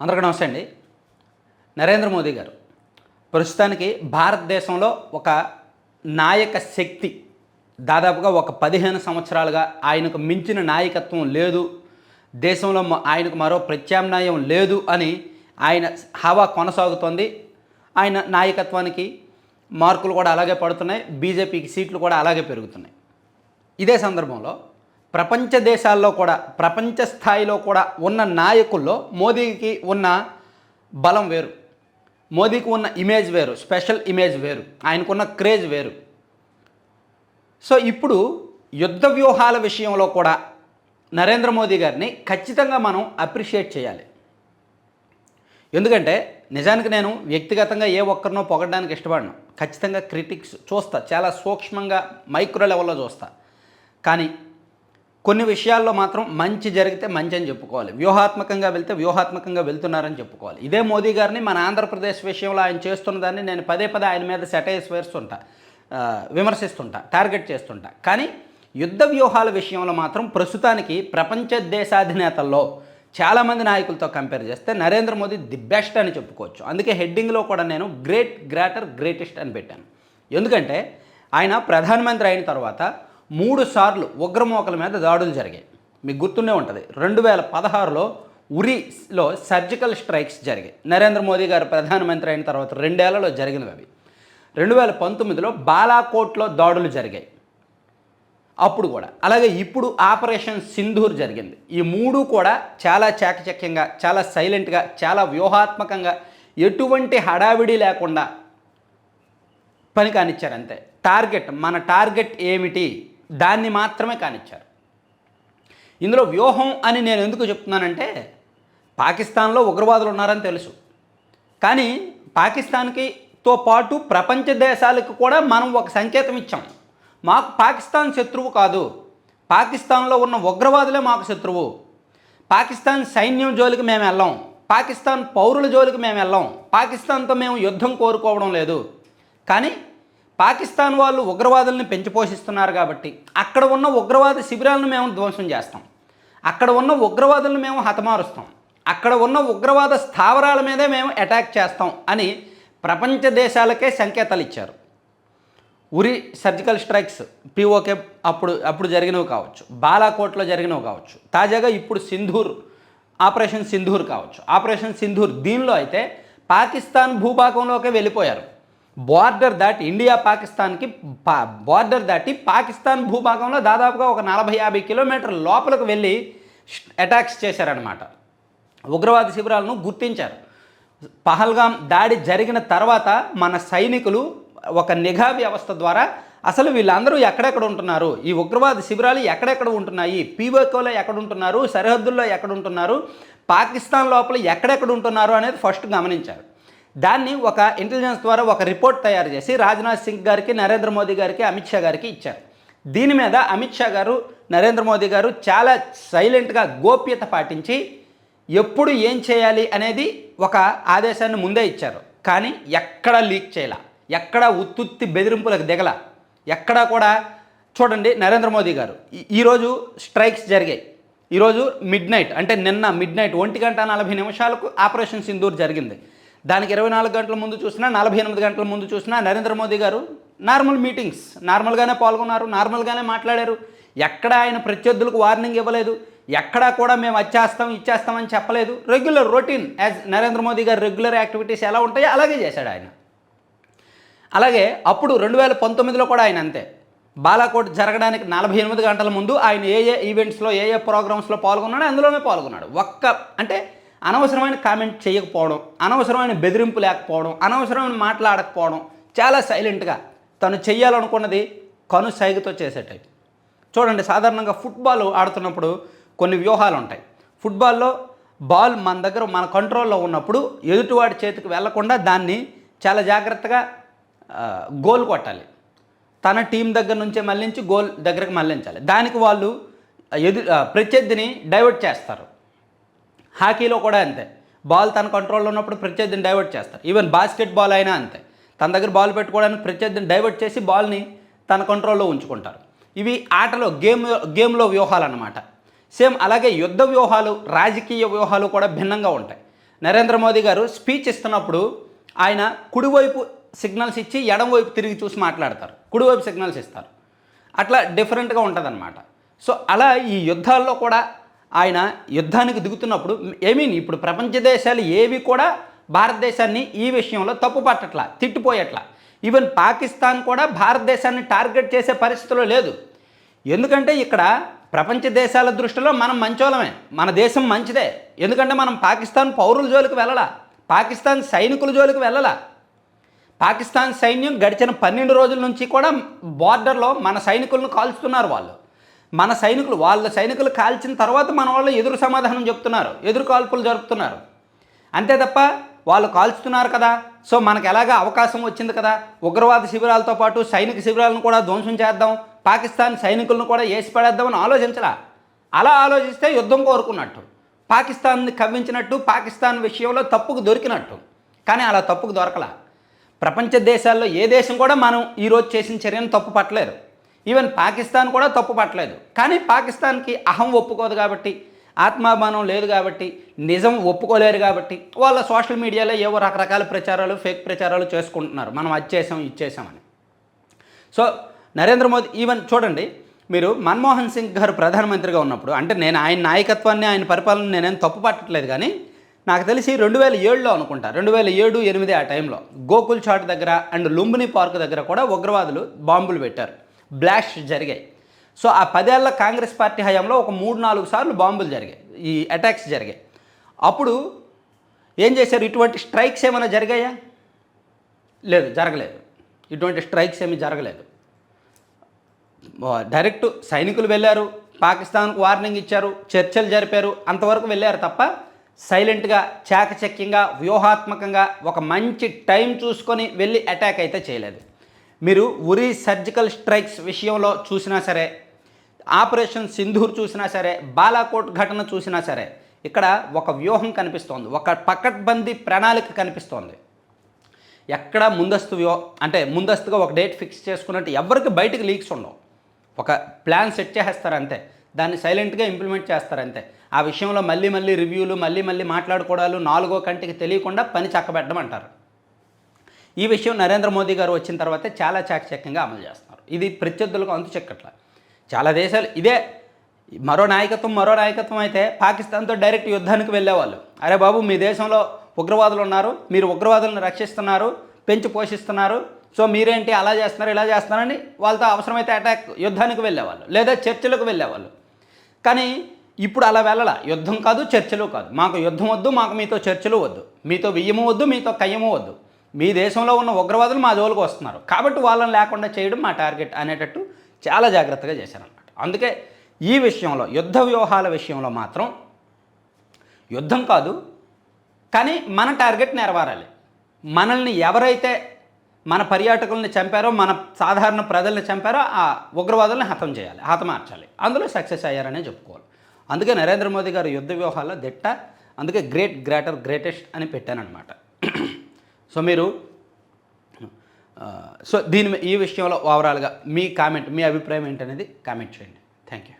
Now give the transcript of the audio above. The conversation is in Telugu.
అందరికీ నమస్తే అండి. నరేంద్ర మోదీ గారు ప్రస్తుతానికి భారతదేశంలో ఒక నాయక శక్తి దాదాపుగా ఒక పదిహేను సంవత్సరాలుగా ఆయనకు మించిన నాయకత్వం లేదు దేశంలో ఆయనకు మరో ప్రత్యామ్నాయం లేదు అని ఆయన హవా కొనసాగుతోంది. ఆయన నాయకత్వానికి మార్కులు కూడా అలాగే పడుతున్నాయి బీజేపీకి సీట్లు కూడా అలాగే పెరుగుతున్నాయి. ఇదే సందర్భంలో ప్రపంచ దేశాల్లో కూడా ప్రపంచ స్థాయిలో కూడా ఉన్న నాయకుల్లో మోదీకి ఉన్న బలం వేరు. మోదీకి ఉన్న ఇమేజ్ వేరు స్పెషల్ ఇమేజ్ వేరు ఆయనకున్న క్రేజ్ వేరు. సో ఇప్పుడు యుద్ధ వ్యూహాల విషయంలో కూడా నరేంద్ర మోదీ గారిని ఖచ్చితంగా మనం అప్రిషియేట్ చేయాలి. ఎందుకంటే నిజానికి నేను వ్యక్తిగతంగా ఏ ఒక్కరినో పొగడడానికి ఇష్టపడను. ఖచ్చితంగా క్రిటిక్స్ చూస్తా చాలా సూక్ష్మంగా మైక్రో లెవెల్లో చూస్తా. కానీ కొన్ని విషయాల్లో మాత్రం మంచి జరిగితే మంచి అని చెప్పుకోవాలి. వ్యూహాత్మకంగా వెళ్తే వ్యూహాత్మకంగా వెళ్తున్నారని చెప్పుకోవాలి. ఇదే మోదీ గారిని మన ఆంధ్రప్రదేశ్ విషయంలో ఆయన చేస్తున్న దాన్ని నేను పదే పదే ఆయన మీద సెటైస్ వేస్తుంటా విమర్శిస్తుంటా టార్గెట్ చేస్తుంటా. కానీ యుద్ధ వ్యూహాల విషయంలో మాత్రం ప్రస్తుతానికి ప్రపంచ దేశాధినేతల్లో చాలామంది నాయకులతో కంపేర్ చేస్తే నరేంద్ర మోదీ ది బెస్ట్ అని చెప్పుకోవచ్చు. అందుకే హెడ్డింగ్లో కూడా నేను గ్రేట్ గ్రేటర్ గ్రేటెస్ట్ అని పెట్టాను. ఎందుకంటే ఆయన ప్రధానమంత్రి అయిన తర్వాత మూడు సార్లు ఉగ్రమోకల మీద దాడులు జరిగాయి. మీకు గుర్తుండే ఉంటుంది. రెండు వేల పదహారులో ఉరిలో సర్జికల్ స్ట్రైక్స్ జరిగాయి. నరేంద్ర మోదీ గారు ప్రధానమంత్రి అయిన తర్వాత రెండేళ్ళలో జరిగినవి అవి. రెండు వేల పంతొమ్మిదిలో బాలాకోట్లో దాడులు జరిగాయి. అప్పుడు కూడా. అలాగే ఇప్పుడు ఆపరేషన్ సింధూర్ జరిగింది. ఈ మూడు కూడా చాలా చాకచక్యంగా చాలా సైలెంట్గా చాలా వ్యూహాత్మకంగా ఎటువంటి హడావిడి లేకుండా పని కానిచ్చారు అంతే. టార్గెట్ మన టార్గెట్ ఏమిటి? దాన్ని మాత్రమే కానిచ్చారు. ఇందులో వ్యూహం అని నేను ఎందుకు చెప్తున్నానంటే పాకిస్తాన్లో ఉగ్రవాదులు ఉన్నారని తెలుసు. కానీ పాకిస్తాన్కి తో పాటు ప్రపంచ దేశాలకు కూడా మనం ఒక సంకేతం ఇచ్చాం. మాకు పాకిస్తాన్ శత్రువు కాదు. పాకిస్తాన్లో ఉన్న ఉగ్రవాదులే మాకు శత్రువు. పాకిస్తాన్ సైన్యం జోలికి మేము వెళ్ళాం. పాకిస్తాన్ పౌరుల జోలికి మేము వెళ్ళాం. పాకిస్తాన్తో మేము యుద్ధం కోరుకోవడం లేదు. కానీ పాకిస్తాన్ వాళ్ళు ఉగ్రవాదుల్ని పెంచి పోషిస్తున్నారు కాబట్టి అక్కడ ఉన్న ఉగ్రవాద శిబిరాలను మేము ధ్వంసం చేస్తాం. అక్కడ ఉన్న ఉగ్రవాదులను మేము హతమారుస్తాం. అక్కడ ఉన్న ఉగ్రవాద స్థావరాల మీదే మేము అటాక్ చేస్తాం అని ప్రపంచ దేశాలకే సంకేతాలు ఇచ్చారు. ఉరి సర్జికల్ స్ట్రైక్స్ పిఓకే అప్పుడు అప్పుడు జరిగినవి కావచ్చు. బాలాకోట్లో జరిగినవి కావచ్చు. తాజాగా ఇప్పుడు సింధూర్ ఆపరేషన్ సింధూర్ కావచ్చు. ఆపరేషన్ సింధూర్ దీనిలో అయితే పాకిస్తాన్ భూభాగంలోకి వెళ్ళిపోయారు. బార్డర్ దాటి ఇండియా పాకిస్తాన్కి పా బార్డర్ దాటి పాకిస్తాన్ భూభాగంలో దాదాపుగా ఒక నలభై యాభై కిలోమీటర్ల లోపలికి వెళ్ళి అటాక్స్ చేశారనమాట ఉగ్రవాద శిబిరాలను గుర్తించారు. పహల్గాం దాడి జరిగిన తర్వాత మన సైనికులు ఒక నిఘా వ్యవస్థ ద్వారా అసలు వీళ్ళందరూ ఎక్కడెక్కడ ఉంటున్నారు? ఈ ఉగ్రవాద శిబిరాలు ఎక్కడెక్కడ ఉంటున్నాయి? పీఓకోలో ఎక్కడ ఉంటున్నారు? సరిహద్దుల్లో ఎక్కడ ఉంటున్నారు? పాకిస్తాన్ లోపల ఎక్కడెక్కడ ఉంటున్నారు అనేది ఫస్ట్ గమనించారు. దాన్ని ఒక ఇంటెలిజెన్స్ ద్వారా ఒక రిపోర్ట్ తయారు చేసి రాజ్నాథ్ సింగ్ గారికి నరేంద్ర మోదీ గారికి అమిత్ షా గారికి ఇచ్చారు. దీని మీద అమిత్ షా గారు నరేంద్ర మోదీ గారు చాలా సైలెంట్గా గోప్యత పాటించి ఎప్పుడు ఏం చేయాలి అనేది ఒక ఆదేశాన్ని ముందే ఇచ్చారు. కానీ ఎక్కడ లీక్ చేయాల. ఎక్కడా ఉత్తుత్తి బెదిరింపులకు దిగల. ఎక్కడా కూడా చూడండి నరేంద్ర మోదీ గారు ఈ- ఈరోజు స్ట్రైక్స్ జరిగాయి. ఈరోజు మిడ్ నైట్ అంటే నిన్న మిడ్ నైట్ ఒంటి గంట నలభై నిమిషాలకు ఆపరేషన్ సింధూర్ జరిగింది. దానికి ఇరవై నాలుగు గంటల ముందు చూసినా నలభై ఎనిమిది గంటల ముందు చూసినా నరేంద్ర మోదీ గారు నార్మల్ మీటింగ్స్ నార్మల్గానే పాల్గొన్నారు నార్మల్గానే మాట్లాడారు. ఎక్కడ ఆయన ప్రత్యర్థులకు వార్నింగ్ ఇవ్వలేదు ఎక్కడా కూడా మేము వచ్చేస్తాం ఇచ్చేస్తామని చెప్పలేదు. Regular routine as Narendra Modi గారు రెగ్యులర్ యాక్టివిటీస్ ఎలా ఉంటాయో అలాగే చేశాడు ఆయన. అలాగే అప్పుడు రెండు వేల పంతొమ్మిదిలో కూడా ఆయన అంతే. బాలాకోట్ జరగడానికి నలభై ఎనిమిది గంటల ముందు ఆయన ఏ ఏ ఈవెంట్స్లో ఏ ఏ ప్రోగ్రామ్స్లో పాల్గొన్నాడో అందులోనే పాల్గొన్నాడు. ఒక్క అంటే అనవసరమైన కామెంట్ చేయకపోవడం అనవసరమైన బెదిరింపు లేకపోవడం అనవసరమైన మాట్లాడకపోవడం చాలా సైలెంట్గా తను చేయాలనుకున్నది కను సైగతో చేసే టైప్ చూడండి సాధారణంగా ఫుట్బాల్ ఆడుతున్నప్పుడు కొన్ని వ్యూహాలు ఉంటాయి. ఫుట్బాల్లో బాల్ మన దగ్గర మన కంట్రోల్లో ఉన్నప్పుడు ఎదుటివాడి చేతికి వెళ్ళకుండా దాన్ని చాలా జాగ్రత్తగా గోల్ కొట్టాలి. తన టీం దగ్గర నుంచే మళ్ళించి గోల్ దగ్గరకు మళ్ళించాలి. దానికి వాళ్ళు ఎదు ప్రత్యర్థిని డైవర్ట్ చేస్తారు. హాకీలో కూడా అంతే. బాల్ తన కంట్రోల్లో ఉన్నప్పుడు ప్రత్యర్థిని డైవర్ట్ చేస్తారు. ఈవెన్ బాస్కెట్ బాల్ అయినా అంతే. తన దగ్గర బాల్ పెట్టుకోవడానికి ప్రత్యర్థిని డైవర్ట్ చేసి బాల్ని తన కంట్రోల్లో ఉంచుకుంటారు. ఇవి ఆటలో గేమ్ గేమ్లో వ్యూహాలు అనమాట సేమ్ అలాగే యుద్ధ వ్యూహాలు రాజకీయ వ్యూహాలు కూడా భిన్నంగా ఉంటాయి. నరేంద్ర మోదీ గారు స్పీచ్ ఇస్తున్నప్పుడు ఆయన కుడివైపు సిగ్నల్స్ ఇచ్చి ఎడంవైపు తిరిగి చూసి మాట్లాడతారు. కుడివైపు సిగ్నల్స్ ఇస్తారు. అట్లా డిఫరెంట్గా ఉంటుందన్నమాట. సో అలా ఈ యుద్ధాల్లో కూడా ఆయన యుద్ధానికి దిగుతున్నప్పుడు ఐ మీన్ ఇప్పుడు ప్రపంచ దేశాలు ఏవి కూడా భారతదేశాన్ని ఈ విషయంలో తప్పు పట్టట్లా తిట్టిపోయట్లా. ఈవెన్ పాకిస్తాన్ కూడా భారతదేశాన్ని టార్గెట్ చేసే పరిస్థితిలో లేదు. ఎందుకంటే ఇక్కడ ప్రపంచ దేశాల దృష్టిలో మనం మంచోళమే మన దేశం మంచిదే. ఎందుకంటే మనం పాకిస్తాన్ పౌరుల జోలికి వెళ్ళలా పాకిస్తాన్ సైనికుల జోలికి వెళ్ళలా. పాకిస్తాన్ సైన్యం గడిచిన పన్నెండు రోజుల నుంచి కూడా బార్డర్లో మన సైనికులను కాల్చుతున్నారు వాళ్ళు. మన సైనికులు వాళ్ళ సైనికులు కాల్చిన తర్వాత మన వాళ్ళు ఎదురు సమాధానం చెప్తున్నారు ఎదురు కాల్పులు జరుపుతున్నారు. అంతే తప్ప వాళ్ళు కాల్చుతున్నారు కదా. సో మనకు ఎలాగా అవకాశం వచ్చింది కదా? ఉగ్రవాద శిబిరాలతో పాటు సైనిక శిబిరాలను కూడా ధ్వంసం చేద్దాం పాకిస్తాన్ సైనికులను కూడా వేసి పడేద్దామని ఆలోచించలా. అలా ఆలోచిస్తే యుద్ధం కోరుకున్నట్టు పాకిస్తాన్ని కవ్వించినట్టు పాకిస్తాన్ విషయంలో తప్పుకు దొరికినట్టు. కానీ అలా తప్పుకు దొరకలా. ప్రపంచ దేశాల్లో ఏ దేశం కూడా మనం ఈరోజు చేసిన చర్యను తప్పు పట్టలేరు ఈవెన్ పాకిస్తాన్ కూడా తప్పు పట్టలేదు. కానీ పాకిస్తాన్కి అహం ఒప్పుకోదు కాబట్టి ఆత్మాభిమానం లేదు కాబట్టి నిజం ఒప్పుకోలేరు కాబట్టి వాళ్ళ సోషల్ మీడియాలో ఏవో రకరకాల ప్రచారాలు ఫేక్ ప్రచారాలు చేసుకుంటున్నారు. మనం అది చేసాం ఇది చేసామని. సో నరేంద్ర మోదీ ఈవెన్ చూడండి మీరు మన్మోహన్ సింగ్ గారు ప్రధానమంత్రిగా ఉన్నప్పుడు అంటే నేను ఆయన నాయకత్వాన్ని ఆయన పరిపాలన నేనేం తప్పు పట్టట్లేదు కానీ నాకు తెలిసి రెండు వేల ఏడులో అనుకుంటా రెండు వేల ఏడు ఎనిమిది ఆ టైంలో గోకుల్ చాట్ దగ్గర అండ్ లుంబిని పార్క్ దగ్గర కూడా ఉగ్రవాదులు బాంబులు పెట్టారు. బ్లాస్ట్ జరిగాయి. సో ఆ పదేళ్ళ కాంగ్రెస్ పార్టీ హయాంలో ఒక మూడు నాలుగు సార్లు బాంబులు జరిగాయి. ఈ అటాక్స్ జరిగాయి. అప్పుడు ఏం చేశారు? ఇటువంటి స్ట్రైక్స్ ఏమైనా జరిగాయా? లేదు జరగలేదు. ఇటువంటి స్ట్రైక్స్ ఏమీ జరగలేదు. డైరెక్ట్ సైనికులు వెళ్ళారు పాకిస్తాన్కు వార్నింగ్ ఇచ్చారు చర్చలు జరిపారు అంతవరకు వెళ్ళారు తప్ప సైలెంట్గా చాకచక్యంగా వ్యూహాత్మకంగా ఒక మంచి టైం చూసుకొని వెళ్ళి అటాక్ అయితే చేయలేదు. మీరు ఉరి సర్జికల్ స్ట్రైక్స్ విషయంలో చూసినా సరే ఆపరేషన్ సింధూర్ చూసినా సరే బాలాకోట్ ఘటన చూసినా సరే ఇక్కడ ఒక వ్యూహం కనిపిస్తోంది. ఒక పకడ్బందీ ప్రణాళిక కనిపిస్తోంది. ఎక్కడ ముందస్తు వ్యూ అంటే ముందస్తుగా ఒక డేట్ ఫిక్స్ చేసుకున్నట్టు ఎవరికి బయటకు లీక్స్ ఉండవు. ఒక ప్లాన్ సెట్ చేసేస్తారు అంతే. దాన్ని సైలెంట్గా ఇంప్లిమెంట్ చేస్తారు అంతే. ఆ విషయంలో మళ్ళీ మళ్ళీ రివ్యూలు మళ్ళీ మళ్ళీ మాట్లాడుకోవడాలు నాలుగో కంటికి తెలియకుండా పని చక్కబెట్టడం అంటారు ఈ విషయం నరేంద్ర మోదీ గారు వచ్చిన తర్వాతే చాలా చాకచక్యంగా అమలు చేస్తున్నారు. ఇది ప్రత్యర్థులకు అంతు చెక్కట్ల. చాలా దేశాలు ఇదే మరో నాయకత్వం మరో నాయకత్వం అయితే పాకిస్తాన్తో డైరెక్ట్ యుద్ధానికి వెళ్ళేవాళ్ళు. అరే బాబు మీ దేశంలో ఉగ్రవాదులు ఉన్నారు మీరు ఉగ్రవాదులను రక్షిస్తున్నారు పెంచి పోషిస్తున్నారు సో మీరేంటి అలా చేస్తున్నారు ఇలా చేస్తున్నారని వాళ్ళతో అవసరమైతే అటాక్ యుద్ధానికి వెళ్ళేవాళ్ళు లేదా చర్చలకు వెళ్ళేవాళ్ళు. కానీ ఇప్పుడు అలా వెళ్ళాల. యుద్ధం కాదు చర్చలు కాదు. మాకు యుద్ధం వద్దు మాకు మీతో చర్చలు వద్దు. మీతో వియ్యము వద్దు మీతో కయ్యము వద్దు. మీ దేశంలో ఉన్న ఉగ్రవాదులు మా జోలికి వస్తున్నారు. కాబట్టి వాళ్ళని లేకుండా చేయడం మా టార్గెట్ అనేటట్టు చాలా జాగ్రత్తగా చేశారన్నమాట. అందుకే ఈ విషయంలో యుద్ధ వ్యూహాల విషయంలో మాత్రం యుద్ధం కాదు కానీ మన టార్గెట్ నెరవేరాలి. మనల్ని ఎవరైతే మన పర్యాటకుల్ని చంపారో మన సాధారణ ప్రజల్ని చంపారో ఆ ఉగ్రవాదుల్ని హతం చేయాలి హతమార్చాలి అందులో సక్సెస్ అయ్యారనే చెప్పుకోవాలి. అందుకే నరేంద్ర మోదీ గారు యుద్ధ వ్యూహాల్లో దిట్ట అందుకే గ్రేట్ గ్రేటర్ గ్రేటెస్ట్ అని పెట్టానమాట సో మీరు సో దీని మీ- ఈ విషయంలో ఓవరాల్గా మీ కామెంట్ మీ అభిప్రాయం ఏంటనేది కామెంట్ చేయండి. Thank you